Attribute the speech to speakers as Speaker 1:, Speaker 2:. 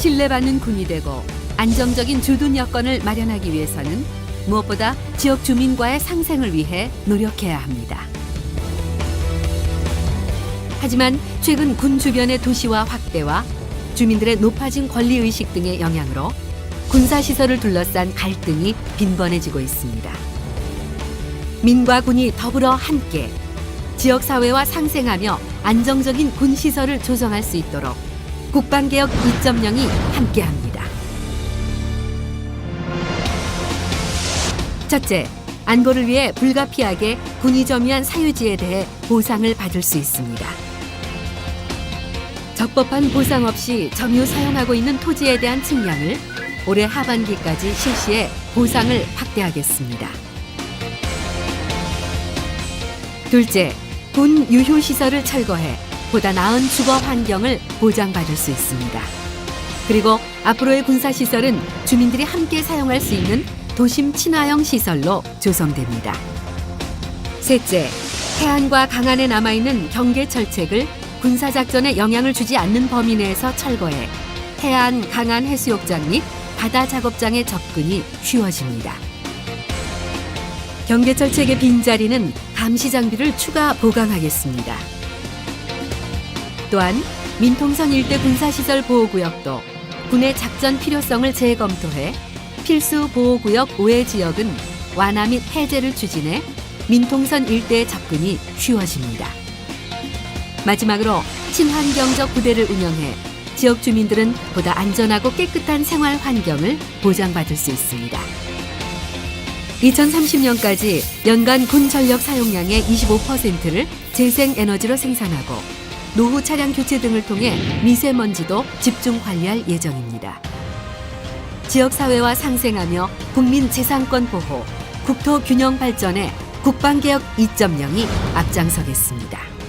Speaker 1: 신뢰받는 군이 되고 안정적인 주둔 여건을 마련하기 위해서는 무엇보다 지역 주민과의 상생을 위해 노력해야 합니다. 하지만 최근 군 주변의 도시화 확대와 주민들의 높아진 권리 의식 등의 영향으로 군사 시설을 둘러싼 갈등이 빈번해지고 있습니다. 민과 군이 더불어 함께 지역 사회와 상생하며 안정적인 군 시설을 조성할 수 있도록 국방개혁 2.0이 함께합니다. 첫째, 안보를 위해 불가피하게 군이 점유한 사유지에 대해 보상을 받을 수 있습니다. 적법한 보상 없이 점유 사용하고 있는 토지에 대한 측량을 올해 하반기까지 실시해 보상을 확대하겠습니다. 둘째, 군 유휴 시설을 철거해 보다 나은 주거 환경을 보장받을 수 있습니다. 그리고 앞으로의 군사 시설은 주민들이 함께 사용할 수 있는 도심 친화형 시설로 조성됩니다. 셋째, 해안과 강안에 남아있는 경계 철책을 군사 작전에 영향을 주지 않는 범위 내에서 철거해 해안, 강안 해수욕장 및 바다 작업장의 접근이 쉬워집니다. 경계 철책의 빈자리는 감시 장비를 추가 보강하겠습니다. 또한 민통선 일대 군사시설 보호구역도 군의 작전 필요성을 재검토해 필수 보호구역 5회 지역은 완화 및 해제를 추진해 민통선 일대의 접근이 쉬워집니다. 마지막으로 친환경적 부대를 운영해 지역 주민들은 보다 안전하고 깨끗한 생활 환경을 보장받을 수 있습니다. 2030년까지 연간 군 전력 사용량의 25%를 재생 에너지로 생산하고 노후 차량 교체 등을 통해 미세먼지도 집중 관리할 예정입니다. 지역 사회와 상생하며 국민 재산권 보호, 국토 균형 발전에 국방개혁 2.0이 앞장서겠습니다.